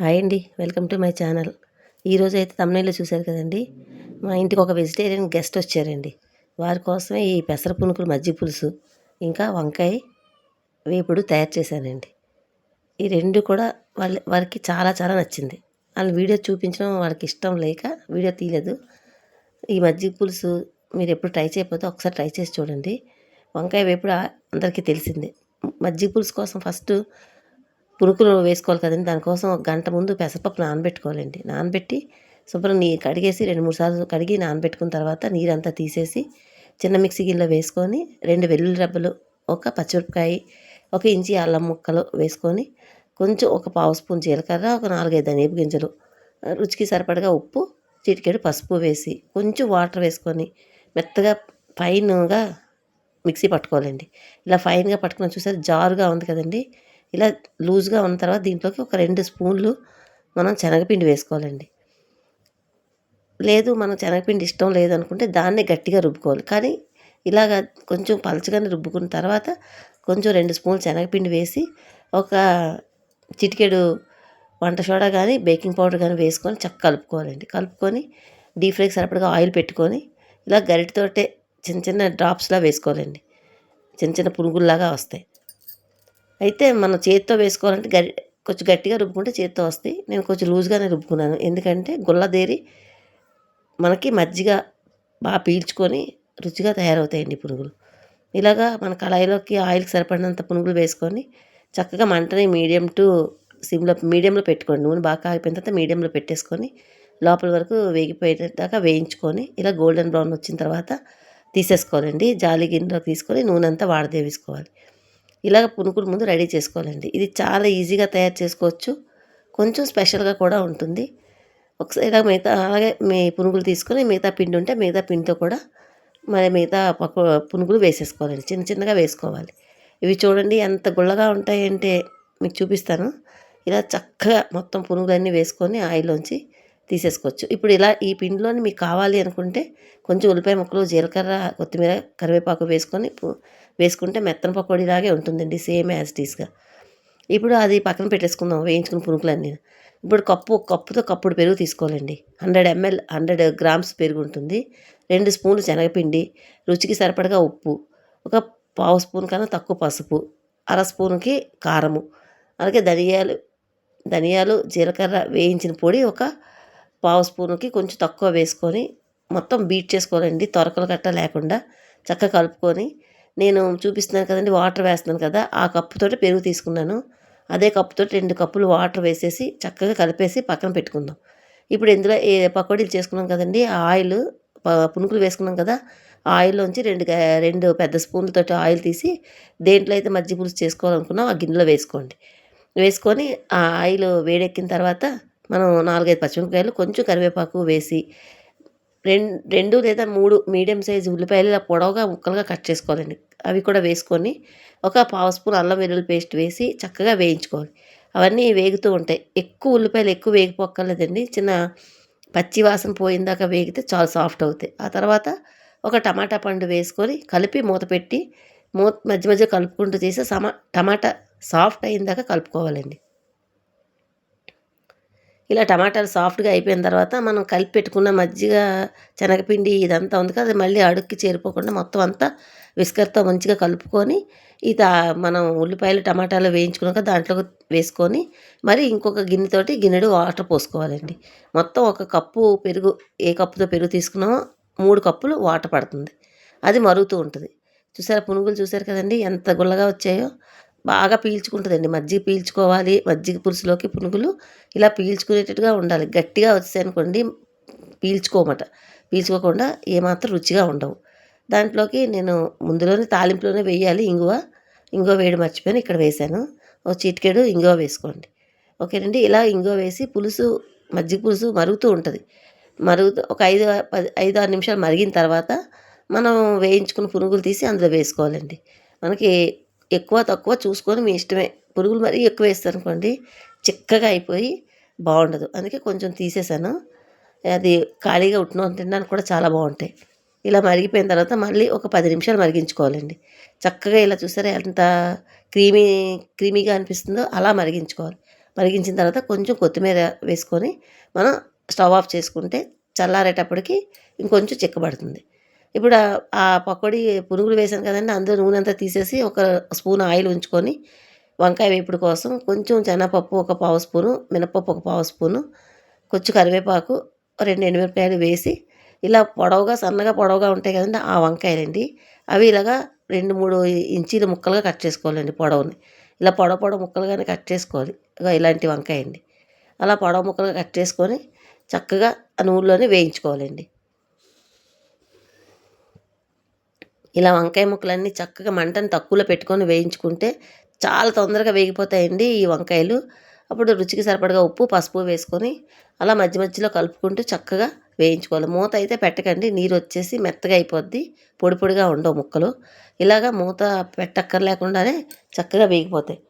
Hi అండి. Welcome to my channel. ఈరోజు అయితే తమిళలో చూశారు కదండి. మా ఇంటికి ఒక వెజిటేరియన్ గెస్ట్ వచ్చారండి. వారి కోసమే ఈ పెసర పునుకులు మజ్జి పులుసు ఇంకా వంకాయ వేపుడు తయారు చేశానండి. ఈ రెండు కూడా వాళ్ళ వారికి చాలా చాలా నచ్చింది. వాళ్ళ వీడియో చూపించడం వాళ్ళకి ఇష్టం లేక వీడియో తీయలేదు. ఈ మజ్జి పులుసు మీరు ఎప్పుడు ట్రై చేయకపోతే ఒకసారి ట్రై చేసి చూడండి. వంకాయ వేపుడు అందరికీ తెలిసిందే. మజ్జిగ పులుసు కోసం ఫస్ట్ పురుకులు వేసుకోవాలి కదండి. దానికోసం ఒక గంట ముందు పెసరపప్పు నానబెట్టుకోవాలండి. నానబెట్టి శుభ్రం నీరు కడిగేసి రెండు మూడు సార్లు కడిగి నానబెట్టుకున్న తర్వాత నీరంతా తీసేసి చిన్న మిక్సీ గిన్నెలో వేసుకొని రెండు వెల్లుల్లి రబ్బలు ఒక పచ్చిమిరపకాయ ఒక ఇంచి అల్లం ముక్కలు వేసుకొని కొంచెం ఒక పావు స్పూన్ జీలకర్ర ఒక నాలుగైదు ధనియపు గింజలు రుచికి సరిపడగా ఉప్పు చిటికెడు పసుపు వేసి కొంచెం వాటర్ వేసుకొని మెత్తగా ఫైన్గా మిక్సీ పట్టుకోవాలండి. ఇలా ఫైన్గా పట్టుకున్న చూసారు? జారుగా ఉంది కదండి. ఇలా లూజ్గా ఉన్న తర్వాత దీంట్లోకి ఒక రెండు స్పూన్లు మనం శనగపిండి వేసుకోవాలండి. లేదు మనం శనగపిండి ఇష్టం లేదనుకుంటే దాన్నే గట్టిగా రుబ్బుకోవాలి. కానీ ఇలాగ కొంచెం పలచగానే రుబ్బుకున్న తర్వాత కొంచెం రెండు స్పూన్లు శనగపిండి వేసి ఒక చిటికెడు వంట సోడా కానీ బేకింగ్ పౌడర్ కానీ వేసుకొని చక్క కలుపుకోవాలండి. కలుపుకొని డీప్ ఫ్రైకి సరిపడగా ఆయిల్ పెట్టుకొని ఇలా గరిటతోటే చిన్న చిన్న డ్రాప్స్లా వేసుకోవాలండి. చిన్న చిన్న పునుగుల్లాగా వస్తాయి. అయితే మనం చేతితో వేసుకోవాలంటే గరి కొంచెం గట్టిగా రుబ్బుకుంటే చేతితో వస్తాయి. నేను కొంచెం లూజ్గానే రుబ్బుకున్నాను. ఎందుకంటే గుల్లదేరి మనకి మజ్జిగ బాగా పీల్చుకొని రుచిగా తయారవుతాయండి పునుగులు. ఇలాగా మన కళాయిలోకి ఆయిల్కి సరిపడినంత పునుగులు వేసుకొని చక్కగా మంటని మీడియం టు సిమ్లో మీడియంలో పెట్టుకోండి. నూనె బాగా కాగిపోయిన తర్వాత మీడియంలో పెట్టేసుకొని లోపల వరకు వేగిపోయేదాకా వేయించుకొని ఇలా గోల్డెన్ బ్రౌన్ వచ్చిన తర్వాత తీసేసుకోవాలండి. జాలి గిన్నెలో తీసుకొని నూనె అంతా వాడదేవేసుకోవాలి ఇలాగ పునుకులు ముందు రెడీ చేసుకోవాలండి. ఇది చాలా ఈజీగా తయారు చేసుకోవచ్చు. కొంచెం స్పెషల్గా కూడా ఉంటుంది. ఒకసారి ఇలా మిగతా అలాగే మీ పునుగులు తీసుకొని మిగతా పిండి ఉంటే మిగతా పిండితో కూడా మరి మిగతా పప్పు పునుగులు వేసేసుకోవాలండి. చిన్న చిన్నగా వేసుకోవాలి. ఇవి చూడండి ఎంత గుళ్ళగా ఉంటాయంటే మీకు చూపిస్తాను. ఇలా చక్కగా మొత్తం పునుగులన్నీ వేసుకొని ఆయిల్లోంచి తీసేసుకోవచ్చు. ఇప్పుడు ఇలా ఈ పిండిలోని మీకు కావాలి అనుకుంటే కొంచెం ఉల్లిపాయ ముక్కలు జీలకర్ర కొత్తిమీర కరివేపాకు వేసుకొని వేసుకుంటే మెత్తన పకోడీలాగే ఉంటుందండి సేమ్ యాజ్ టీస్గా ఇప్పుడు అది పక్కన పెట్టేసుకుందాం వేయించుకున్న పునుకులన్నీ. ఇప్పుడు కప్పు కప్పుతో కప్పుడు పెరుగు తీసుకోవాలండి. హండ్రెడ్ ఎంఎల్ హండ్రెడ్ గ్రామ్స్ పెరుగు ఉంటుంది. రెండు స్పూన్లు శనగపిండి రుచికి సరిపడగా ఉప్పు ఒక పావు స్పూన్ కన్నా తక్కువ పసుపు అర స్పూన్కి కారము. అలాగే ధనియాలు ధనియాలు జీలకర్ర వేయించిన పొడి ఒక పావు స్పూన్కి కొంచెం తక్కువ వేసుకొని మొత్తం బీట్ చేసుకోవాలండి. తొరకలు కట్ట లేకుండా చక్కగా కలుపుకొని నేను చూపిస్తున్నాను కదండి వాటర్ వేస్తున్నాను కదా ఆ కప్పుతోటి పెరుగు తీసుకున్నాను. అదే కప్పుతో రెండు కప్పులు వాటర్ వేసేసి చక్కగా కలిపేసి పక్కన పెట్టుకుందాం. ఇప్పుడు ఇందులో ఏ పకోడీలు చేసుకున్నాం కదండి ఆయిల్ పునుకులు వేసుకున్నాం కదా ఆయిల్లోంచి రెండు రెండు పెద్ద స్పూన్లతో ఆయిల్ తీసి దేంట్లో అయితే మజ్జి పులుసు చేసుకోవాలనుకున్నాం ఆ గిన్నెలో వేసుకోండి. వేసుకొని ఆ ఆయిల్ వేడెక్కిన తర్వాత మనం నాలుగైదు పచ్చిమిరపకాయలు కొంచెం కరివేపాకు వేసి రెండు రెండు లేదా మూడు మీడియం సైజు ఉల్లిపాయలు ఇలా పొడవుగా ముక్కలుగా కట్ చేసుకోవాలండి. అవి కూడా వేసుకొని ఒక పావు స్పూన్ అల్లం వెల్లుల్లి పేస్ట్ వేసి చక్కగా వేయించుకోవాలి. అవన్నీ వేగుతూ ఉంటాయి. ఎక్కువ ఉల్లిపాయలు ఎక్కువ వేగిపోక్కర్లేదండి. చిన్న పచ్చి వాసన పోయిందాక వేగితే చాలా సాఫ్ట్ అవుతాయి. ఆ తర్వాత ఒక టమాటా పండు వేసుకొని కలిపి మూత పెట్టి మూత మధ్య మధ్య కలుపుకుంటూ చేసి సమ టమాటా సాఫ్ట్ అయిందాక కలుపుకోవాలండి. ఇలా టమాటాలు సాఫ్ట్గా అయిపోయిన తర్వాత మనం కలిపి పెట్టుకున్న మజ్జిగ శనగపిండి ఇదంతా ఉంది కదా మళ్ళీ అడుక్కి చేరిపోకుండా మొత్తం అంతా విస్కర్తో మంచిగా కలుపుకొని ఇది మనం ఉల్లిపాయలు టమాటాలు వేయించుకున్నాక దాంట్లో వేసుకొని మరి ఇంకొక గిన్నెతోటి గిన్నెడు వాటర్ పోసుకోవాలండి. మొత్తం ఒక కప్పు పెరుగు ఏ కప్పుతో పెరుగు తీసుకున్నామో మూడు కప్పులు వాటర్ పడుతుంది. అది మరుగుతూ ఉంటుంది. చూసారా పునుగులు చూసారు కదండి ఎంత గుల్లగా వచ్చాయో. బాగా పీల్చుకుంటుందండి. మజ్జిగ పీల్చుకోవాలి. మజ్జిగ పులుసులోకి పునుగులు ఇలా పీల్చుకునేటట్టుగా ఉండాలి. గట్టిగా వచ్చాయనుకోండి పీల్చుకోమట. పీల్చుకోకుండా ఏమాత్రం రుచిగా ఉండవు. దాంట్లోకి నేను ముందులోనే తాలింపులోనే వేయాలి. ఇంగువ ఇంగువ వేయడం మర్చిపోయాను. ఇక్కడ వేసాను ఒక చిటికెడు ఇంగువ వేసుకోండి. ఓకేనండి. ఇలా ఇంగువ వేసి పులుసు మజ్జిగ పులుసు మరుగుతూ ఉంటుంది. మరుగుతూ ఒక ఐదు పది ఐదు ఆరు నిమిషాలు మరిగిన తర్వాత మనం వేయించుకున్న పునుగులు తీసి అందులో వేసుకోవాలండి. మనకి ఎక్కువ తక్కువ చూసుకొని మీ ఇష్టమే. పురుగులు మరీ ఎక్కువ వేస్తారు అనుకోండి చిక్కగా అయిపోయి బాగుండదు. అందుకే కొంచెం తీసేసాను. అది ఖాళీగా ఉట్టిన తినడానికి కూడా చాలా బాగుంటాయి. ఇలా మరిగిపోయిన తర్వాత మళ్ళీ ఒక పది నిమిషాలు మరిగించుకోవాలండి. చక్కగా ఇలా చూసారా ఎంత క్రీమీ క్రీమీగా అనిపిస్తుందో అలా మరిగించుకోవాలి. మరిగించిన తర్వాత కొంచెం కొత్తిమీర వేసుకొని మనం స్టవ్ ఆఫ్ చేసుకుంటే చల్లారేటప్పటికి ఇంకొంచెం చిక్కబడుతుంది. ఇప్పుడు ఆ- పకోడీ పునుగులు వేసాను కదండి అందులో నూనె అంతా తీసేసి ఒక స్పూన్ ఆయిల్ ఉంచుకొని వంకాయ వేపుడు కోసం కొంచెం శనగపప్పు ఒక పావు స్పూను మినపప్పు ఒక పావు స్పూను కొంచెం కరివేపాకు రెండు ఎండుమిరపకాయలు వేసి ఇలా పొడవుగా సన్నగా పొడవుగా ఉంటాయి కదండి ఆ వంకాయలండి. అవి ఇలాగా రెండు మూడు ఇంచీల ముక్కలుగా కట్ చేసుకోవాలండి పొడవుని. ఇలా పొడవు పొడవు ముక్కలుగానే కట్ చేసుకోవాలి ఇలాంటి వంకాయ అండి అలా పొడవ ముక్కలుగా కట్ చేసుకొని చక్కగా ఆ నూనెలోనే వేయించుకోవాలండి. ఇలా వంకాయ ముక్కలన్నీ చక్కగా మంటను తక్కువలో పెట్టుకొని వేయించుకుంటే చాలా తొందరగా వేగిపోతాయండి ఈ వంకాయలు. అప్పుడు రుచికి సరిపడగా ఉప్పు పసుపు వేసుకొని అలా మధ్య మధ్యలో కలుపుకుంటూ చక్కగా వేయించుకోవాలి. మూత అయితే పెట్టకండి నీరు వచ్చేసి మెత్తగా అయిపోద్ది పొడి పొడిగా ఉండవు ముక్కలు. ఇలాగా మూత పెట్టక్కర్లేకుండానే చక్కగా వేగిపోతాయి.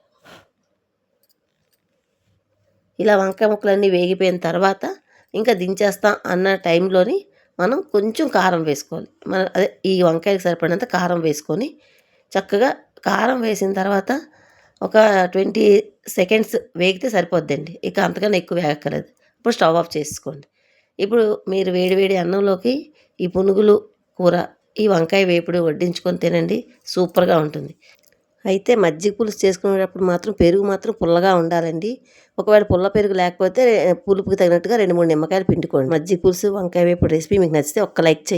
ఇలా వంకాయ ముక్కలన్నీ వేగిపోయిన తర్వాత ఇంకా దించేస్తాం అన్న టైంలోని మనం కొంచెం కారం వేసుకోవాలి. మన అదే ఈ వంకాయకి సరిపడినంత కారం వేసుకొని చక్కగా కారం వేసిన తర్వాత ఒక ట్వంటీ సెకండ్స్ వేగితే సరిపోద్దండి. ఇక అంతకన్నా ఎక్కువ వేగక్కర్లేదు. ఇప్పుడు స్టవ్ ఆఫ్ చేసుకోండి. ఇప్పుడు మీరు వేడివేడి అన్నంలోకి ఈ పునుగులు కూర ఈ వంకాయ వేపుడు వడ్డించుకొని తినండి. సూపర్గా ఉంటుంది. అయితే మజ్జిగ పులుసు చేసుకునేటప్పుడు మాత్రం పెరుగు మాత్రం పుల్లగా ఉండాలండి. ఒకవేళ పుల్ల పెరుగు లేకపోతే పులుపుకి తగినట్టుగా రెండు మూడు నిమ్మకాయలు పిండుకోండి. మజ్జిగ పులుసు వంకాయ వేపుడు రెసిపీ మీకు నచ్చితే ఒక్క లైక్ చేయండి.